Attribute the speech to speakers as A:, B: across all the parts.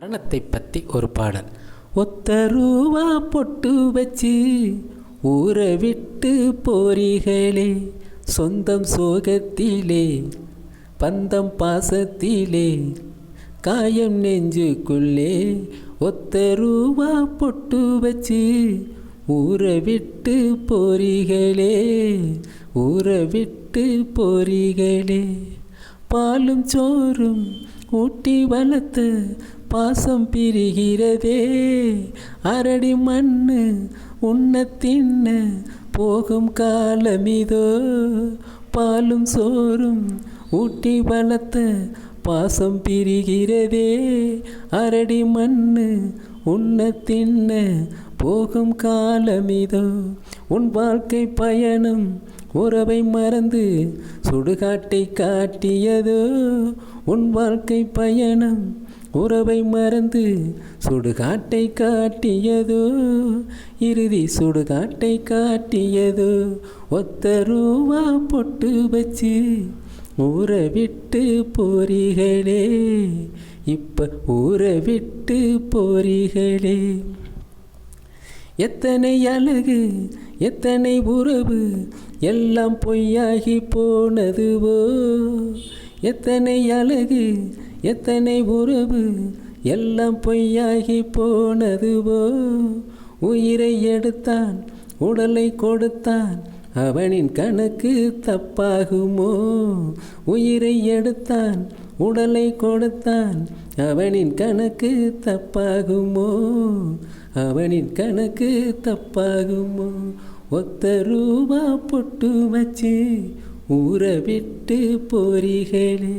A: மரணத்தை பற்றி ஒரு பாடல். ஒத்த ரூவா பொட்டு வச்சு ஊரை விட்டு போறீகளே சொந்தம் சோகத்திலே பந்தம் பாசத்திலே காயம் நெஞ்சுக்குள்ளே ஒத்த ரூவா பொட்டு வச்சு ஊரை விட்டு போறீகளே ஊரை விட்டு போறீகளே பாலும் சோறும் ஊட்டி வளர்த்து பாசம் பிரிகிறதே. அரடி மண்ணு உன்ன தின்ன போகும் காலமிதோ. பாலும் சோறும் ஊட்டி வளர்த்த பாசம் பிரிகிறதே. அரடி மண்ணு உன்ன தின்ன போகும் காலமிதோ. உன் வாழ்க்கை பயணம் உறவை மறந்து சுடுகாட்டை காட்டியதோ உன் வாழ்க்கை பயணம். உறவை மறந்து சுடுகாட்டை காட்டியதோ இறுதி சுடுகாட்டை காட்டியதோ ஒத்த ரூவா பொட்டு வச்சு ஊரை விட்டு போறீகளே இப்போ ஊரை விட்டு போறீகளே எத்தனை அழகு எத்தனை உறவு எல்லாம் பொய்யாகி போனதுவோ? எத்தனை அழகு எத்தனை உறவு எல்லாம் பொய்யாகி போனதுவோ? உயிரை எடுத்தான் உடலை கொடுத்தான் அவனின் கணக்கு தப்பாகுமோ? உயிரை எடுத்தான் உடலை கொடுத்தான். அவனின் கணக்கு தப்பாகுமோ? அவனின் கணக்கு தப்பாகுமோ? ஒத்த ரூபா பொட்டு வச்சு ஊரை விட்டு போறீகளே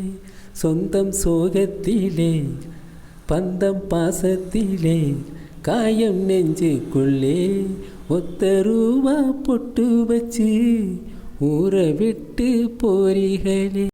A: சொந்தம் சோகத்திலே பந்தம் பாசத்திலே காயம் நெஞ்சுக்குள்ளே ஒத்த ரூபா பொட்டு வச்சு ஊரை விட்டு போறீகளே